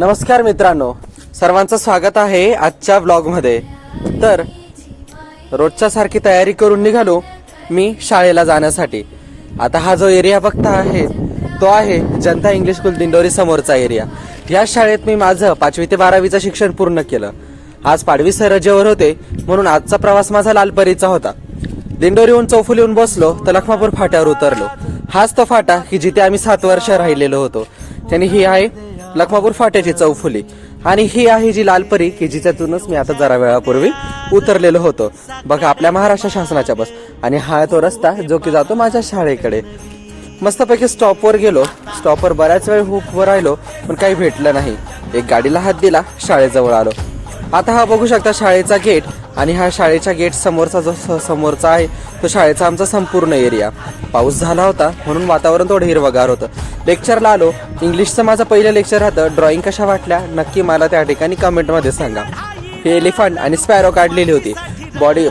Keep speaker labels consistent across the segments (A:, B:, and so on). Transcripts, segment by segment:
A: नमस्कार मित्रांनो सर्वांचं स्वागत आहे आजच्या ब्लॉगमध्ये तर रोजच्या सारखी तयारी करून निघालो मी शाळेला जाण्यासाठी. आता हा जो एरिया बघता आहे तो आहे जनता इंग्लिश स्कूल दिंडोरी समोरचा एरिया या शाळेत मी माझं पाचवी ते बारावीचं शिक्षण पूर्ण केलं. आज पाडवी सर रजेवर होते म्हणून आजचा प्रवास माझा लालपरीचा होता. दिंडोरीहून चौफुलीहून बसलो तर लखमापूर फाट्यावर उतरलो. हाच तो फाटा की जिथे आम्ही सात वर्ष राहिलेलो होतो. त्यांनी ही आहे लखमापूर फाट्याची चौफुली. आणि ही आहे जी लालपरी की जिच्यातूनच मी आता जरा वेळापूर्वी उतरलेलो होतो. बघा आपल्या महाराष्ट्र शासनाच्या बस. आणि हा तो रस्ता जो की जातो माझ्या शाळेकडे. मस्तपैकी स्टॉपवर गेलो. स्टॉपवर बऱ्याच वेळ हुकवर राहिलो पण काही भेटलं नाही. एक गाडीला हात दिला शाळेजवळ आलो. आता हा बघू शकता शाळेचा गेट. आणि हा शाळेच्या गेट समोरचा जो स- समोरचा आहे तो शाळेचा आमचा संपूर्ण एरिया. पाऊस झाला होता म्हणून वातावरण थोडं हिरवगार होतं. लेक्चरला आलो. इंग्लिशचं माझं पहिलं लेक्चर राहतं. ड्रॉइंग कशा वाटल्या? नक्की मला त्या ठिकाणी कमेंटमध्ये सांगा. हे एलिफंट आणि स्पॅरो काढलेली होती. बॉडी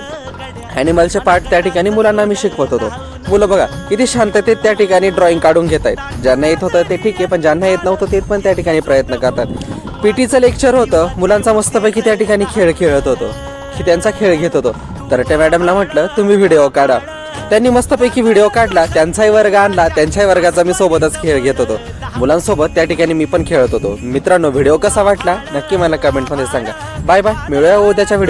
A: ॲनिमलचे पार्ट त्या ठिकाणी मुलांना मी शिकवत होतो. मुलं बघा किती शांततेत त्या ठिकाणी ड्रॉइंग काढून घेत आहेत ज्यांना येत होतं ते ठीक आहे पण ज्यांना येत नव्हतं ते पण त्या ठिकाणी प्रयत्न करतात. पीटीचं लेक्चर होतं. मुलांचा मस्तपैकी त्या ठिकाणी खेळ खेळत होतो. की त्यांचा खेळ घेत होतो. तर त्या मॅडमला म्हटलं तुम्ही व्हिडिओ काढा. त्यांनी मस्तपैकी व्हिडिओ काढला त्यांचाही वर्ग आणला त्यांच्याही वर्गाचा मी सोबतच खेळ घेत होतो. मुलांसोबत त्या ठिकाणी मी पण खेळत होतो. मित्रांनो व्हिडिओ कसा वाटला? नक्की मला कमेंटमध्ये सांगा. Bye bye. मिळूया उद्याच्या व्हिडिओ